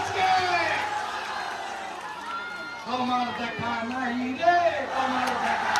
আজকে তোমার দেখা নাই রে তোমার দেখা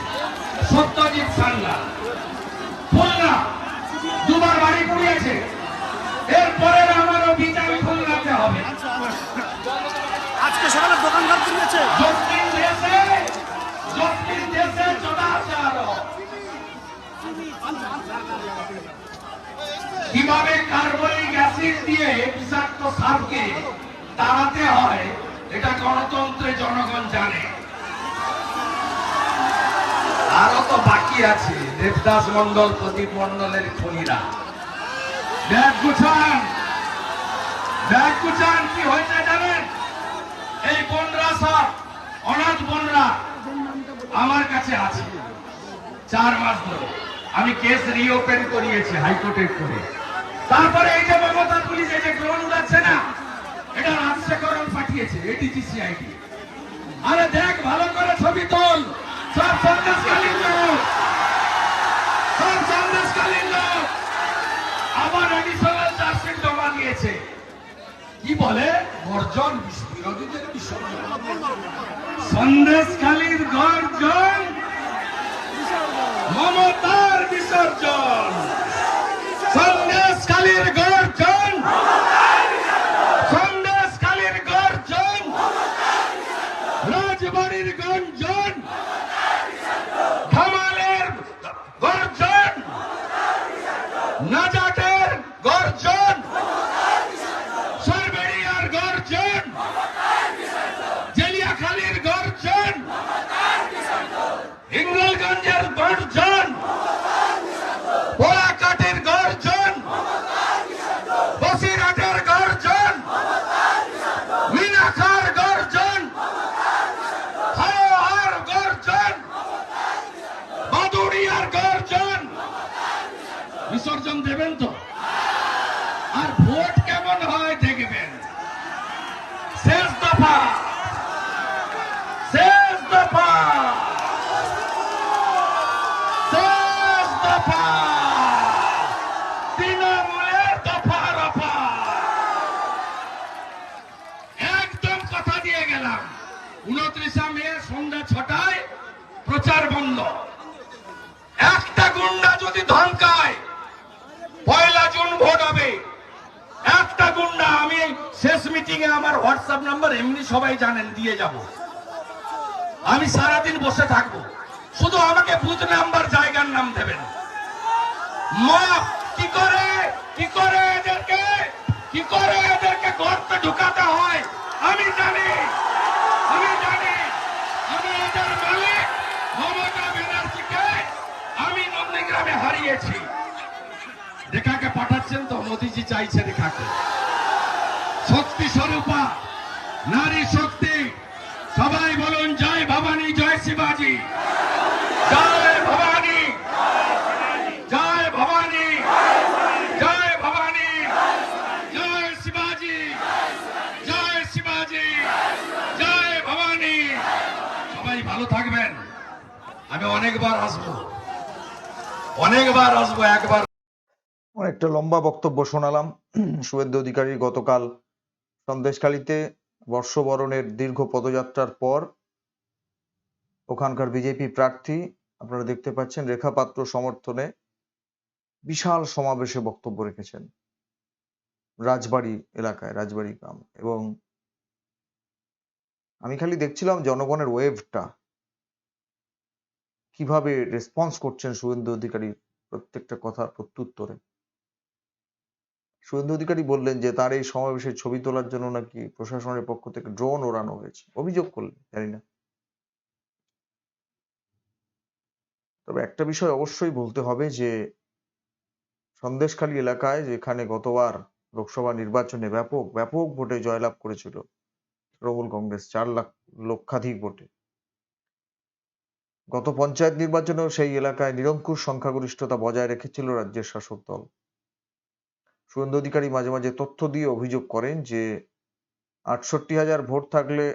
সত্যজিৎ সান্নাল খুলনা দুবার বাড়ি পুড়িয়েছে। এরপরে আমারও বিচার খুলনাতে হবে। আজকে সকালে দোকান ঘর কিনেছে দক্ষিণ দেশে দক্ষিণ দেশে চলাচার কীভাবে কার্বনিক অ্যাসিড দিয়ে বিষাক্ত সাপকে তাড়াতে হয় এটা গণতন্ত্রে জনগণ জানে আরও তো বাকি আছে। দেবদাস মন্ডল প্রদীপ মন্ডলের খুনিরা। ব্যাগ গুছান। ব্যাগ গুছান, কি হয়েছে জানেন? এই বোনরা সব, অনাথ বোনরা আমার কাছে আছে। চার মাস ধরে। আমি কেস রিওপেন করিয়েছি হাইকোর্টে করে। তারপরে এই যে মমতা পুলিশ, এই যে ড্রোন উড়াচ্ছে না, এটা রাজশেখরন পাঠিয়েছে এডিজি সিআইডি আরে দেখ, ভালো করে ছবি তোল। সব সন্দেশকালীন লোক সব সন্দেশকালীন লোক আবার এডিশনাল চার্জশিট জমা দিয়েছে কি বলে? গর্জন বিরোধীদের সন্দেশখালীর গর্জন, মমতার বিসর্জন সন্দেশখালীর গর্জন সন্দেশখালীর গর্জন রাজবাড়ির গঞ্জন ধামালের গর্জন নাজাটের গর্জন সরবেরিয়ার গর্জন জেলিয়াখালীর গর্জন হিঙ্গলগঞ্জের গর্জন পোড়াকাটের গর্জন বসিরহাটের গর্জন মিনাখার গর্জন হাওয়ার গর্জন বাদুড়িয়ার গর্জন বিসর্জন দেবেন তো আর ভোট কেমন হয় দেখবেন শেষ দফা শেষ দফা শেষ দফা তৃণমূলের দফা রফা একদম কথা দিয়ে গেলাম উনত্রিশা মে সন্ধ্যা ছটায় প্রচার বন্ধ একটা গুন্ডা যদি ধমকায়, পয়লা জুন ভোট হবে। একটা গুন্ডা, আমি শেষ মিটিং এ আমার হোয়াটসঅ্যাপ নাম্বার এমনি সবাই জানেন, দিয়ে যাব। আমি সারাদিন বসে থাকব। শুধু আমাকে বুথ নাম্বার, জায়গার নাম দেবেন। মাপ কি করে? কি করে এদেরকে? কি করে এদেরকে গর্তে ঢুকাতে হয়? আমি জানি আমি জানি আমি এদের মালিক মমতা ব্যানার্জিকে আমি হারিয়েছি রেখাকে পাঠাচ্ছেন তো মোদিজি চাইছে রেখাকে। শক্তি স্বরূপা, নারী শক্তি, সবাই বলুন জয় ভবানী, জয় শিবাজি। জয় ভবানী। জয় ভবানী। জয় ভবানী। জয় শিবাজি। জয় শিবাজি। জয় ভবানী। সবাই ভালো থাকবেন। আমি অনেকবার আসব। অনেকবার আসব, একবার। অনেকটা লম্বা বক্তব্য শোনালাম। শুভেন্দু অধিকারী গতকাল সন্দেশখালীতে বর্ষবরণের দীর্ঘ পদযাত্রার পর ওখানকার বিজেপি প্রার্থী, আপনারা দেখতে পাচ্ছেন, রেখা পাত্র সমর্থনে বিশাল সমাবেশে বক্তব্য রেখেছেন। রাজবাড়ি এলাকায়, রাজবাড়ি গ্রাম। এবং আমি খালি দেখছিলাম জনগণের ওয়েভটা। কীভাবে রেসপন্স করছেন শুভেন্দু অধিকারীর প্রত্যেকটা কথার প্রত্যুত্তরে? শুভেন্দু অধিকারী বললেন যে, তার এই সমাবেশের ছবি তোলার জন্য নাকি প্রশাসনের পক্ষ থেকে ড্রোন ওড়ানো হয়েছে। অভিযোগ করলেন, জানি না। তবে একটা বিষয় অবশ্যই বলতে হবে যে, সন্দেশখালী এলাকায় যেখানে গতবার লোকসভা নির্বাচনে ব্যাপক ব্যাপক ভোটে জয়লাভ করেছিল তৃণমূল কংগ্রেস, চার লাখ, লক্ষাধিক ভোটে। গত পঞ্চায়েত নির্বাচনেও সেই এলাকায় নিরঙ্কুশ সংখ্যাগরিষ্ঠতা বজায় রেখেছিল রাজ্যের শাসক দল। শুভেন্দু অধিকারী মাঝে মাঝে তথ্য দিয়ে অভিযোগ করেন যে, আটষট্টি হাজার ভোট থাকলে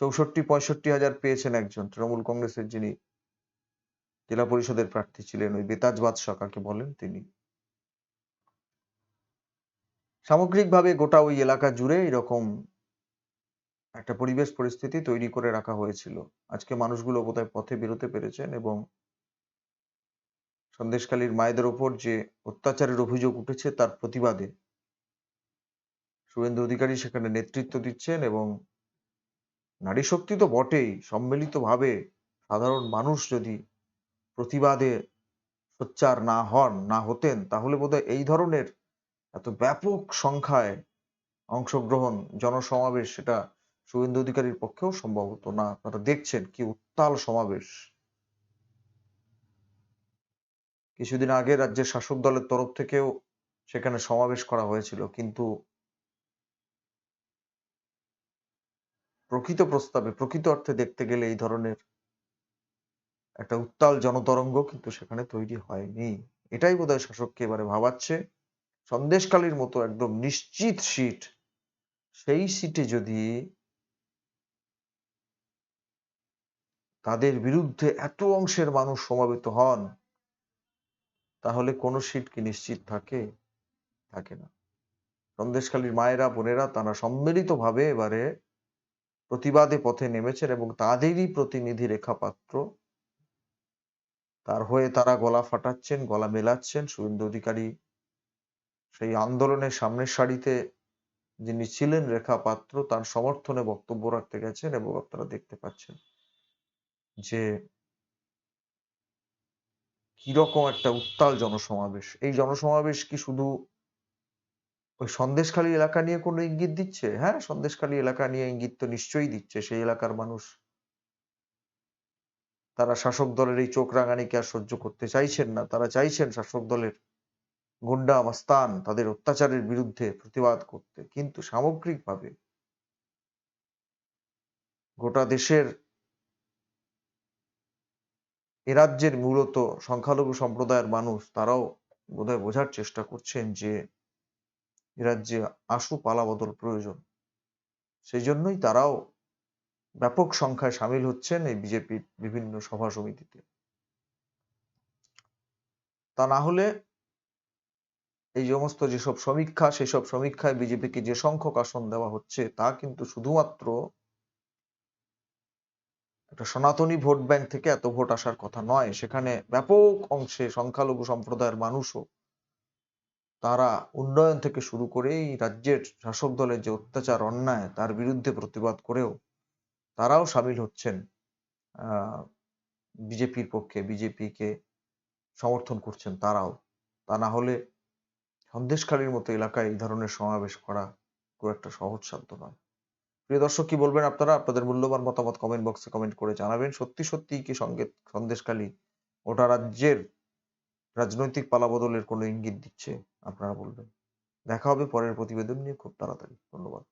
চৌষট্টি, পঁয়ষট্টি হাজার পেয়েছেন একজন। তৃণমূল কংগ্রেসের যিনি জেলা পরিষদের প্রার্থী ছিলেন, ওই বেতাজ বাদশাহ কাকে বলেন তিনি। সামগ্রিকভাবে গোটা ওই এলাকা জুড়ে এরকম একটা পরিবেশ পরিস্থিতি তৈরি করে রাখা হয়েছিল। আজকে মানুষগুলো বোধহয় পথে বেরোতে পেরেছেন এবং সন্দেশকালীর মায়েদের ওপর যে অত্যাচারের অভিযোগ উঠেছে তার প্রতিবাদে শুভেন্দু অধিকারী সেখানে নেতৃত্ব দিচ্ছেন এবং নারী শক্তি তো বটেই, সম্মিলিতভাবে সাধারণ মানুষ যদি প্রতিবাদে সোচ্চার না হন, না হতেন, তাহলে বোধহয় এই ধরনের এত ব্যাপক সংখ্যায় অংশগ্রহণ, জনসমাবেশ সেটা শুভেন্দু অধিকারীর পক্ষেও সম্ভব হতো না। আপনারা দেখছেন কি উত্তাল সমাবেশ। কিছুদিন আগে রাজ্যের শাসক দলের তরফ থেকেও সেখানে সমাবেশ করা হয়েছিল, কিন্তু প্রকৃত প্রস্তাবে, প্রকৃত অর্থে দেখতে গেলে এই ধরনের একটা উত্তাল জনতরঙ্গ কিন্তু সেখানে তৈরি হয়নি। এটাই বোধহয় শাসককে এবারে ভাবাচ্ছে। সন্দেশকালীর মতো একদম নিশ্চিত সিট, সেই সিটে যদি তাদের বিরুদ্ধে এত অংশের মানুষ সমাবেত হন, তাহলে কোন সিট কি নিশ্চিত থাকে? থাকে না। সন্দেশখালীর মায়েরা, বোনেরা তারা সম্মিলিতভাবে এবারে প্রতিবাদে পথে নেমেছেন এবং তাদেরই প্রতিনিধি রেখা পাত্র তার হয়ে তারা গলা ফাটাচ্ছেন, গলা মেলাচ্ছেন। শুভেন্দু অধিকারী সেই আন্দোলনের সামনের সারিতে যিনি ছিলেন রেখা পাত্র তার সমর্থনে বক্তব্য রাখতে গেছেন এবং আপনারা দেখতে পাচ্ছেন। যে কীরকম একটা উত্তাল জনসমাবেশ? এই জনসমাবেশ কি শুধু ওই সন্দেশখালী এলাকা নিয়ে কোনো ইঙ্গিত দিচ্ছে? হ্যাঁ সন্দেশখালী এলাকা নিয়ে ইঙ্গিত তো নিশ্চয়ই দিচ্ছে। সেই এলাকার মানুষ তারা শাসক দলের এই চোখ রাঙানিকে আর সহ্য করতে চাইছেন না। তারা চাইছেন শাসক দলের গুন্ডা মাস্তান তাদের অত্যাচারের বিরুদ্ধে প্রতিবাদ করতে। কিন্তু সামগ্রিকভাবে গোটা দেশের এ রাজ্যের মূলত সংখ্যালঘু সম্প্রদায়ের মানুষ, তারাও বোধহয় বোঝার চেষ্টা করছেন যে এ রাজ্যে আশু পালাবদল প্রয়োজন। সেই জন্যই তারাও ব্যাপক সংখ্যায় সামিল হচ্ছেন এই বিজেপির বিভিন্ন সভা সমিতিতে। তা না হলে এই সমস্ত যেসব সমীক্ষা, সেসব সমীক্ষায় বিজেপিকে যে সংখ্যক আসন দেওয়া হচ্ছে, তা কিন্তু শুধুমাত্র একটা সনাতনী ভোট ব্যাংক থেকে এত ভোট আসার কথা নয়, সেখানে ব্যাপক অংশে সংখ্যালঘু সম্প্রদায়ের মানুষও তারা উন্নয়ন থেকে শুরু করে এই রাজ্যের শাসক দলের যে অত্যাচার, অন্যায়, তার বিরুদ্ধে প্রতিবাদ করেও তারাও সামিল হচ্ছেন বিজেপির পক্ষে, বিজেপিকে সমর্থন করছেন তারাও। তা না হলে সন্দেশখালীর মতো এলাকায় এই ধরনের সমাবেশ করা খুব একটা সহজ সাধ্য নয়। প্রিয় দর্শক, কি বলবেন আপনারা? আপনাদের মূল্যবান মতামত কমেন্ট বক্সে কমেন্ট করে জানাবেন। সত্যি সত্যি কি সংকেত সন্দেশখালী ওটা রাজ্যের রাজনৈতিক পালাবদলের কোনো ইঙ্গিত দিচ্ছে? আপনারা বলবেন। দেখা হবে পরের প্রতিবেদন নিয়ে খুব তাড়াতাড়ি। ধন্যবাদ।